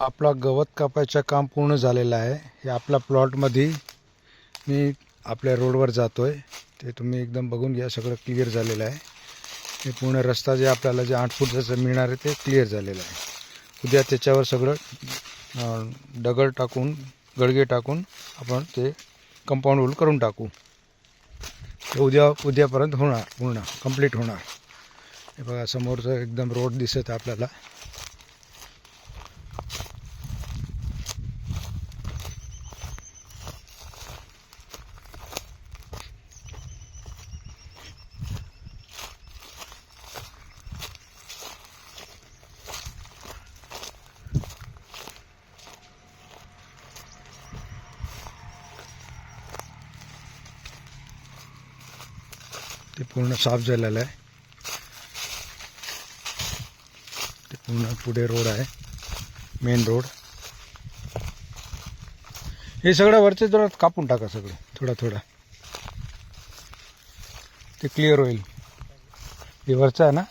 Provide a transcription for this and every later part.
आपला गवत कापायचं काम पूर्ण झालेलं आहे. हे आपल्या प्लॉटमध्ये मी आपल्या रोडवर जातो आहे ते तुम्ही एकदम बघून घ्या सगळं क्लिअर झालेलं आहे. हे पूर्ण रस्ता जे आपल्याला जे आठ फूटचं मिळणार आहे ते क्लिअर झालेलं आहे. उद्या त्याच्यावर सगळं अं, दगड टाकून गडगे टाकून आपण ते कंपाऊंड वॉल करून टाकू. ते उद्या उद्यापर्यंत होणार पूर्ण कंप्लीट होणार. हे बघा समोरचं एकदम रोड दिसत आहे आपल्याला. पूर्ण साफ झालेलं आहे. ते पूर्ण पुढे रोड आहे मेन रोड हे सगळं वरचे जरा कापून टाका सगळं थोडा थोडा. ते क्लिअर होईल. हे वरचं आहे ना?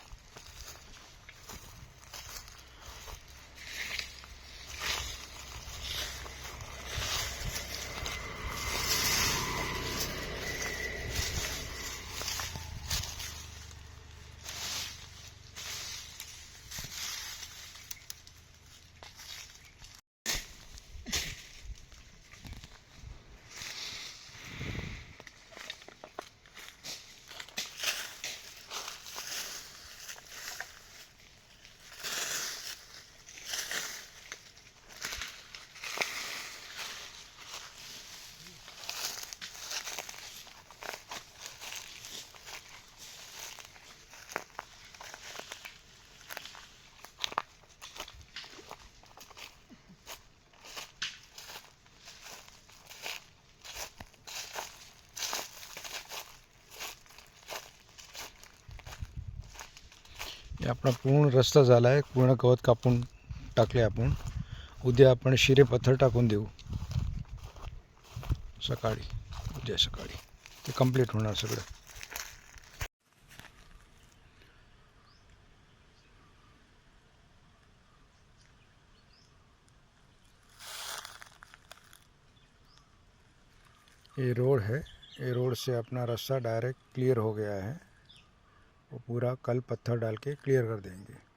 आपला पूर्ण रस्ता झाला आहे. पूर्ण गवत कापून टाकले आपण. उद्या आपण शिरे पत्थर टाकून देऊ. सकाळी. उद्या सकाळी. ते कंप्लीट होणार सगळं. ये रोड है. ये रोड से अपना रास्ता डायरेक्ट क्लियर हो गया है. वो पूरा कल पत्थर डाल के क्लियर कर देंगे।